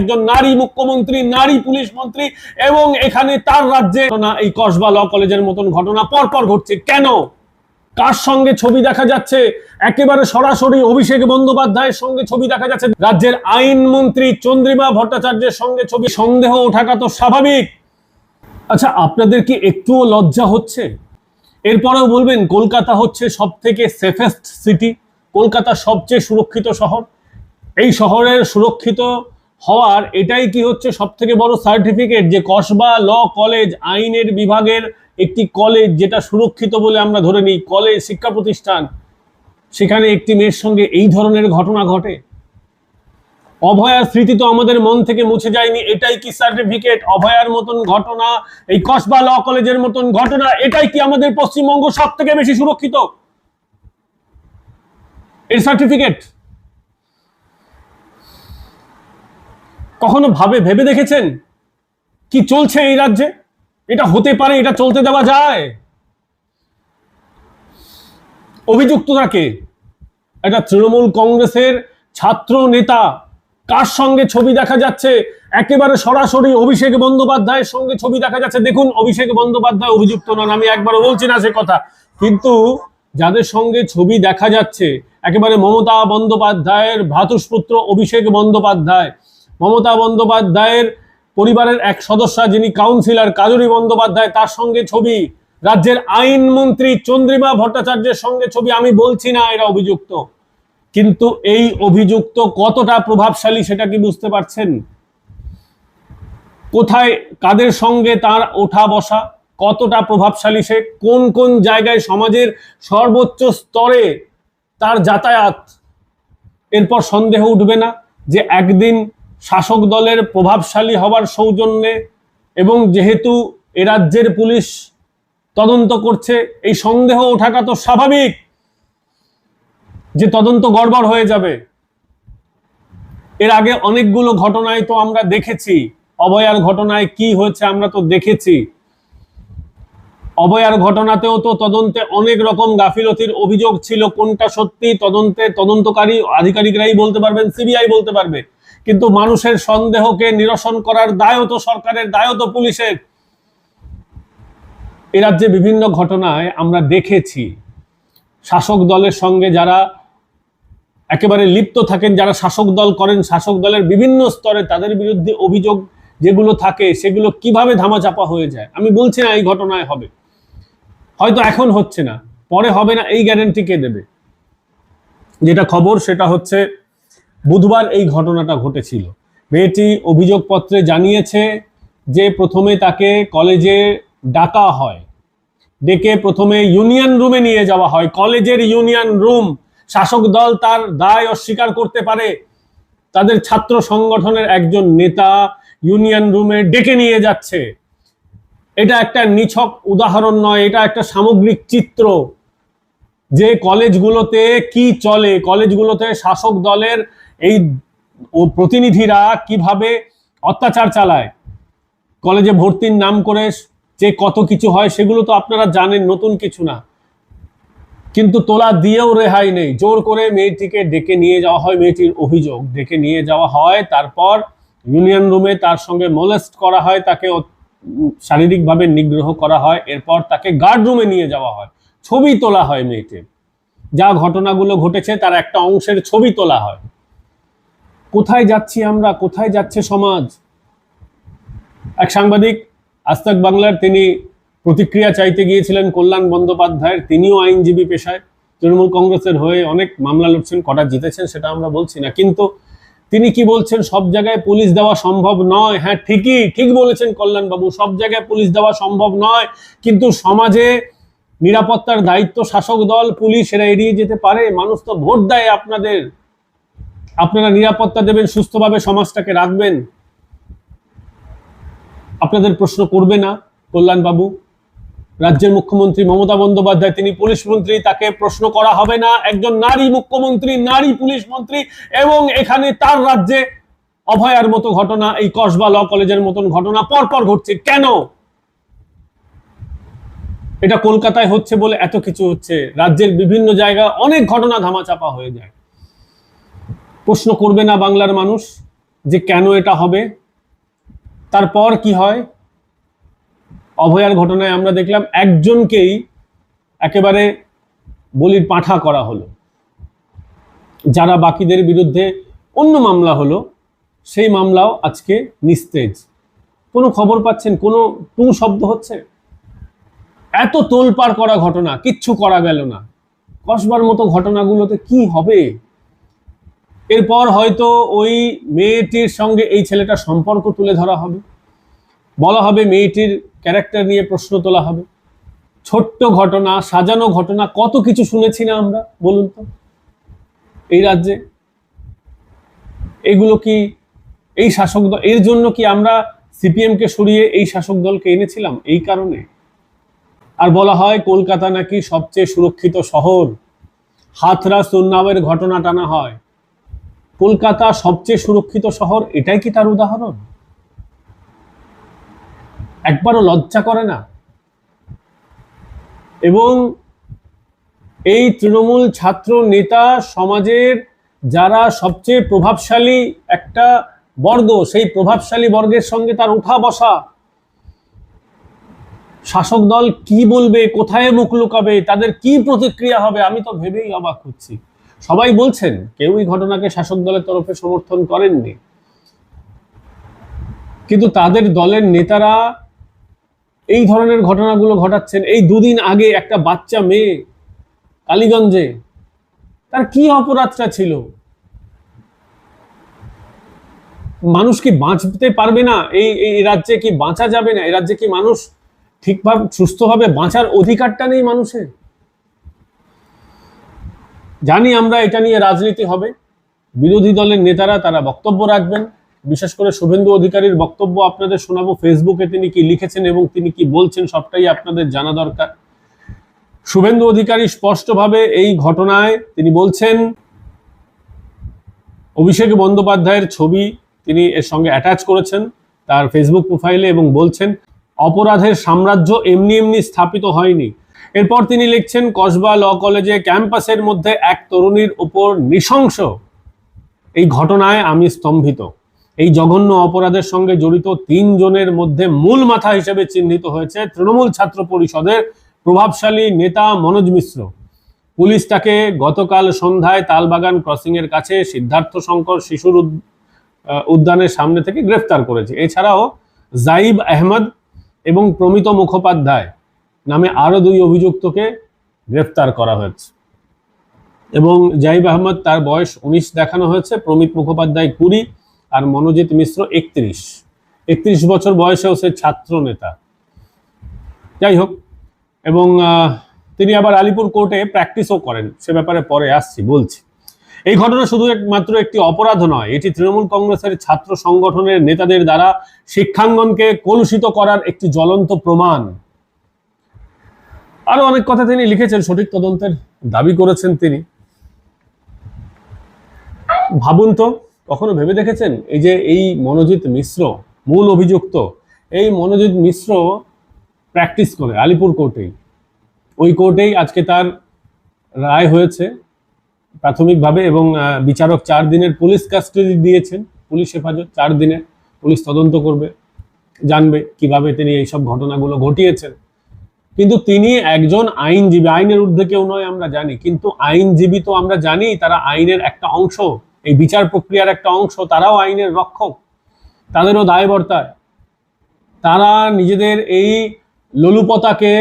একজন নারী মুখ্যমন্ত্রী, নারী পুলিশ মন্ত্রী, এবং এখানে তার রাজ্যে এই কসবা ল কলেজের মতন ঘটনা পরপর ঘটছে। কেন? কার সঙ্গে ছবি দেখা যাচ্ছে? একেবারে সরাসরি অভিষেক বন্দ্যোপাধ্যায়ের সঙ্গে ছবি দেখা যাচ্ছে। রাজ্যের আইনমন্ত্রী চন্দ্রিমা ভট্টাচার্যের সঙ্গে ছবি, সন্দেহ ওঠাটা তো স্বাভাবিক। আচ্ছা আপনাদের কি একটুও লজ্জা হচ্ছে? এরপরেও বলবেন, কলকাতা হচ্ছে সব থেকে সেফেস্ট সিটি কলকাতা সবচেয়ে সুরক্ষিত শহর। এই শহরের সুরক্ষিত হওয়ার এটাই কি হচ্ছে সব থেকে বড় সার্টিফিকেট যে কসবা ল কলেজ আইনের বিভাগের একটি কলেজ যেটা সুরক্ষিত বলে আমরা ধরে নিই কলেজ শিক্ষা প্রতিষ্ঠান। সেখানে একটি মেয়ের সঙ্গে এই ধরনের ঘটনা ঘটে। অভয়ার স্মৃতি তো আমাদের মন থেকে মুছে যায়নি, এটাই কি সার্টিফিকেট অভয়ার মতন ঘটনা, এই কসবা ল কলেজের মতন ঘটনা, এটাই কি আমাদের পশ্চিমবঙ্গ সব থেকে বেশি সুরক্ষিত? এর সার্টিফিকেট কখনো ভাবে ভেবে দেখেছেন? কি চলছে এই রাজ্যে? এটা হতে পারে, এটা চলতে দেওয়া যায়। অভিযুক্তটাকে একটা তৃণমূল কংগ্রেসের ছাত্র নেতা, কার সঙ্গে ছবি দেখা যাচ্ছে? একেবারে সরাসরি অভিষেক বন্দ্যোপাধ্যায়ের সঙ্গে ছবি দেখা যাচ্ছে। দেখুন, অভিষেক বন্দ্যোপাধ্যায় অভিযুক্ত নন, আমি একবারও বলছি না সে কথা। কিন্তু যাদের সঙ্গে ছবি দেখা যাচ্ছে, একেবারে মমতা বন্দ্যোপাধ্যায়ের ভ্রাতুষ্পুত্র অভিষেক বন্দ্যোপাধ্যায় মমতা বন্দ্যোপাধ্যায়ের পরিবারের এক সদস্য, যিনি কাউন্সিলর কাজরি বন্দ্যোপাধ্যায়, তার সঙ্গে ছবি। রাজ্যের আইনমন্ত্রী চন্দ্রিমা ভট্টাচার্যের সঙ্গে ছবি। আমি বলছি না এরা অভিযুক্ত। কিন্তু এই অভিযুক্ত কতটা প্রভাবশালী সেটা কি বুঝতে পারছেন? কোথায় কাদের সঙ্গে তার ওঠা বসা? কতটা প্রভাবশালী সে? কোন কোন জায়গায় সমাজের সর্বোচ্চ স্তরে তার যাতায়াত? এরপর সন্দেহ উঠবে না যে একদিন শাসক দলের প্রভাবশালী হবার সৌজন্যে এবং যেহেতু এ রাজ্যের পুলিশ তদন্ত করছে, এই সন্দেহ ওঠাটা তো স্বাভাবিক যে তদন্ত গড়বড় হয়ে যাবে। এর আগে অনেকগুলো ঘটনায় তো আমরা দেখেছি। অবয়ার ঘটনায় কি হয়েছে আমরা তো দেখেছি। অবয়ার ঘটনাতেও তো তদন্তে অনেক রকম গাফিলতির অভিযোগ ছিল, কোনটা সত্যি, তদন্তে তদন্তকারী, আধিকারিকরাই বলতে পারবেন, সিবিআই বলতে পারবে। কিন্তু মানুষের সন্দেহকে নিরসন করার দায়ও তো সরকারের, দায়ও তো পুলিশের। এ রাজ্যে বিভিন্ন ঘটনায় আমরা দেখেছি। শাসক দলের সঙ্গে যারা একেবারে লিপ্ত থাকেন, যারা শাসক দল করেন, শাসক দলের বিভিন্ন স্তরে তাদের বিরুদ্ধে অভিযোগ যেগুলো থাকে, সেগুলো কীভাবে ধামাচাপা হয়ে যায়? আমি বলছি না এই ঘটনায় হবে। হয়তো এখন হচ্ছে না, পরে হবে না, এই গ্যারেন্টি কে দেবে? যেটা খবর সেটা হচ্ছে বুধবার এই ঘটনাটা ঘটেছিল। মেয়েটি অভিযোগপত্রে জানিয়েছে যে প্রথমে তাকে কলেজে ডাকা হয়। ডেকে প্রথমে ইউনিয়ন রুমে নিয়ে যাওয়া হয়। কলেজের ইউনিয়ন রুম, শাসক দল তার দায় অস্বীকার করতে পারে। তাদের ছাত্র সংগঠনের একজন নেতা ইউনিয়ন রুমে ডেকে নিয়ে যাচ্ছে। এটা একটা নিছক উদাহরণ নয়, এটা একটা সামগ্রিক চিত্র। যে কলেজগুলোতে কি চলে, কলেজগুলোতে শাসক দলের এই ও প্রতিনিধিরা কীভাবে অত্যাচার চালায়, কলেজে ভর্তির নাম করে যে কত কিছু হয় সেগুলো তো আপনারা জানেন, নতুন কিছু না। কিন্তু তোলা দিয়েও রেহাই নেই। জোর করে মেয়েটিকে ডেকে নিয়ে যাওয়া হয়, মেয়েটির অভিযোগ ডেকে নিয়ে যাওয়া হয়, তারপর ইউনিয়ন রুমে তার সঙ্গে মোলেস্ট করা হয়, তাকে শারীরিকভাবে নিগ্রহ করা হয়, এরপর তাকে গার্ড রুমে নিয়ে যাওয়া হয়। ছবি তোলা হয় মেয়েটির। যা ঘটনাগুলো ঘটেছে তার একটা অংশের ছবি তোলা হয়। কোথায় যাচ্ছি আমরা? কোথায় যাচ্ছে সমাজ? এক সাংবাদিক আস্তাক বাংলার তিনি প্রতিক্রিয়া চাইতে গিয়েছিলেন কল্যাণ বন্দ্যোপাধ্যায়ের, তিনিও আইনজীবী পেশায়। তৃণমূল কংগ্রেসের হয়ে অনেক মামলা লড়ছেন, কটা জিতেছেন সেটা আমরা বলছি না। কিন্তু তিনি কি বলছেন? সব জায়গায় পুলিশ দেওয়া সম্ভব নয়। হ্যাঁ ঠিকই, ঠিক বলেছেন কল্যাণবাবু, সব জায়গায় পুলিশ দেওয়া সম্ভব নয়। কিন্তু সমাজে নিরাপত্তার দায়িত্ব শাসক দল, পুলিশ, এরা এড়িয়ে যেতে পারে? মানুষ তো ভোট দেয় আপনাদের। আপনারা নিরাপত্তা দেবেন, সুস্থভাবে সমাজটাকে রাখবেন। আপনাদের প্রশ্ন করবে না কল্যাণ বাবু রাজ্যের মুখ্যমন্ত্রী মমতা বন্দ্যোপাধ্যায়, তিনি পুলিশ মন্ত্রী, তাকে প্রশ্ন করা হবে না। একজন নারী মুখ্যমন্ত্রী, নারী পুলিশ মন্ত্রী, এবং এখানে তার রাজ্যে অভয়ার মতো ঘটনা, এই কসবা ল কলেজের মতন ঘটনা পরপর ঘটছে। কেন? এটা কলকাতায় হচ্ছে বলে এত কিছু হচ্ছে। রাজ্যের বিভিন্ন জায়গায় অনেক ঘটনা ধামাচাপা হয়ে যায়। প্রশ্ন করবে না বাংলার মানুষ যে কেন এটা হবে। তারপর কি হয়? অভয়ার ঘটনায় আমরা দেখলাম একজনকেই একেবারে বলির পাঠা করা হলো। যারা বাকিদের বিরুদ্ধে অন্য মামলা হলো, সেই মামলাও আজকে নিস্তেজ। কোনো খবর পাচ্ছেন? কোনো টু শব্দ হচ্ছে? এত তোলপাড় করা ঘটনা, কিচ্ছু করা গেল না। কসবার মতো ঘটনাগুলোতে কি হবে? এরপর হয়তো ওই মেয়েটির সঙ্গে এই ছেলেটার সম্পর্ক তুলে ধরা হবে। বলা হবে মেয়েটির ক্যারেক্টার নিয়ে প্রশ্ন তোলা হবে। ছোট্ট ঘটনা, সাজানো ঘটনা, কত কিছু শুনেছি না আমরা, বলুন তো। এই রাজ্যে। এগুলো কি এই শাসক দল, এর জন্য কি আমরা সিপিএম কে সরিয়ে এই শাসক দলকে এনেছিলাম? এই কারণে। আর বলা হয়, কলকাতা নাকি সবচেয়ে সুরক্ষিত শহর। হাতরাস উন্নাবের ঘটনা টানা হয়। কলকাতা সবচেয়ে সুরক্ষিত শহর, এটাই কি তার উদাহরণ? একবারও লজ্জা করে না? এবং এই তৃণমূল ছাত্র নেতা সমাজের যারা সবচেয়ে প্রভাবশালী একটা বর্গ, সেই প্রভাবশালী বর্গের সঙ্গে তার উঠা বসা, শাসক দল কি বলবে, কোথায় মুখ লুকাবে, তাদের কি প্রতিক্রিয়া হবে, আমি তো ভেবেই অবাক হচ্ছি। সবাই বলছেন, কেউই ঘটনাকে শাসক দলের তরফে সমর্থন করেননি। কিন্তু তাদের দলের নেতারা এই ধরনের ঘটনাগুলো ঘটাচ্ছেন। এই দুদিন আগে একটা বাচ্চা মেয়ে কালীগঞ্জে, তার কি অপরাধটা ছিল? মানুষ কি বাঁচতে পারবে না? এই এই রাজ্যে কি বাঁচা যাবে না? এই রাজ্যে কি মানুষ ঠিকভাবে, সুস্থভাবে বাঁচার অধিকারটা নেই মানুষের? জানি আমরা এটা নিয়ে রাজনীতি হবে। বিরোধী দলের নেতারা তারা বক্তব্য রাখবেন। বিশেষ করে শুভেন্দু অধিকারীর বক্তব্য আপনাদের শোনাবো। ফেসবুকে তিনি কি লিখেছেন এবং তিনি কি বলছেন সবটাই আপনাদের জানা দরকার। শুভেন্দু অধিকারী স্পষ্টভাবে এই ঘটনায় তিনি বলছেন, অভিষেক বন্দ্যোপাধ্যায়ের ছবি তিনি এর সঙ্গে অ্যাটাচ করেছেন তার ফেসবুক প্রোফাইলে এবং বলছেন, অপরাধের সাম্রাজ্য এমনি এমনি স্থাপিত হয়নি। এরপর তিনি লিখছেন, কসবা ল কলেজে ক্যাম্পাসের মধ্যে এক তরুণীর উপর নৃশংস এই ঘটনায় আমি স্তম্ভিত। এই জঘন্য অপরাধের সঙ্গে জড়িত তিনজনের মধ্যে মূল মাথা হিসেবে চিহ্নিত হয়েছে তৃণমূল ছাত্র পরিষদের প্রভাবশালী নেতা মনোজ মিশ্র। পুলিশ তাকে গতকাল সন্ধ্যায় তালবাগান ক্রসিং এর কাছে সিদ্ধার্থ শঙ্কর শিশুর উদ্যানের সামনে থেকে গ্রেফতার করেছে। এছাড়াও জাইব আহমদ এবং প্রমিত মুখোপাধ্যায় নামে আরও দুই অভিযুক্তকে গ্রেফতার করা হয়েছে। এবং জাইব আহমদ তার বয়স উনিশ দেখানো হয়েছে, প্রমিত মুখোপাধ্যায় কুড়ি আর মনোজিৎ মিশ্র একত্রিশ। একত্রিশ বছর বয়সেও সে ছাত্র নেতা। যাই হোক, এবং তিনি আবার আলিপুর কোর্টে প্র্যাকটিসও করেন, সে ব্যাপারে পরে আসছি, বলছি। এই ঘটনা শুধু একমাত্র একটি অপরাধ নয়, এটি তৃণমূল কংগ্রেসের ছাত্র সংগঠনের নেতাদের দ্বারা শিক্ষাঙ্গনকে কলুষিত করার একটি জ্বলন্ত প্রমাণ। আরও অনেক কথা তিনি লিখেছেন, সঠিক তদন্তের দাবি করেছেন তিনি। ভাবুন তো, কখনো ভেবে দেখেছেন? এই যে এই মনোজিৎ মিশ্র, মূল অভিযুক্ত, এই মনোজিৎ মিশ্র প্র্যাকটিস করে আলিপুর কোর্টেই। ওই কোর্টেই আজকে তার রায় হয়েছে প্রাথমিকভাবে এবং বিচারক চার দিনের পুলিশ কাস্টাডি দিয়েছেন। পুলিশ হেফাজত চার দিনের, পুলিশ তদন্ত করবে, জানবে কীভাবে তিনি এইসব ঘটনাগুলো ঘটিয়েছেন। কিন্তু তিনি একজন আইনজীবী। আইনের ঊর্ধ্বে কেউ নয়, আমরা জানি। কিন্তু আইনজীবী তো আমরা জানি, তারা আইনের একটা অংশ। এই বিচার প্রক্রিয়ার একটা অংশ। তারাও আইনের রক্ষক। তাদেরও দায়বর্তায় তারা নিজেদের এই লোলুপতাকে,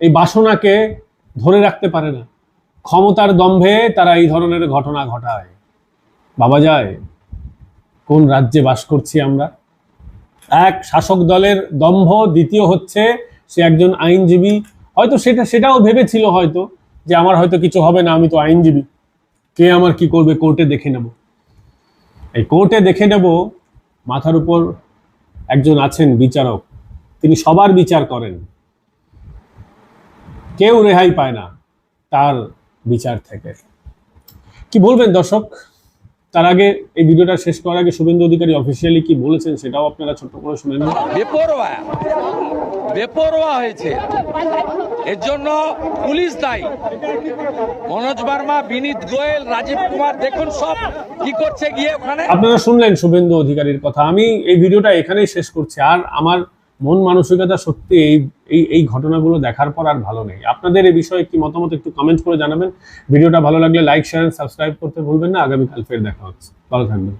এই বাসনাকে ধরে রাখতে পারে না। ক্ষমতার দম্ভে তারা এই ধরনের ঘটনা ঘটায়। বাবা যায়, কোন রাজ্যে বাস করছি আমরা? এক শাসক দলের দম্ভ দ্বিতীয় হচ্ছে সে একজন আইনজীবী। হয়তো সেটা, সেটাও ভেবেছিল হয়তো যে আমার হয়তো কিছু হবে না, আমি তো আইনজীবী। কে আমার কি করবে কোর্টে দেখে নেব। এই কোর্টে দেখে নেব, মাথার উপর একজন আছেন বিচারক। তিনি সবার বিচার করেন। কেউ রেহাই পায় না তার বিচার থেকে। কি বলবেন দর্শক? তার আগে এই ভিডিওটা শেষ করার আগে শুভেন্দু অধিকারী অফিসিয়ালি কি বলেছেন সেটাও আপনারা ছোট্ট করে শুনে নিন। বেপরোয়া। বেপরোয়া হয়েছে। এর জন্য পুলিশ দায়ী। মনোজ বার্মা, বিনীত গোয়েল, রাজীব কুমার, দেখুন সব কি করছে গিয়ে ওখানে। আপনারা শুনলেন শুভেন্দু অধিকারীর কথা। আমি এই ভিডিওটা এখানেই শেষ করছি। আর আমার মন মানসিকতা সত্যি এই এই এই ঘটনাগুলো দেখার পর আর ভালো নেই। আপনাদের এই বিষয়ে কি মতামত একটু কমেন্ট করে জানাবেন। ভিডিওটা ভালো লাগলে লাইক শেয়ার সাবস্ক্রাইব করতে ভুলবেন না। আগামীকাল ফের দেখা হচ্ছে। ভালো থাকবেন।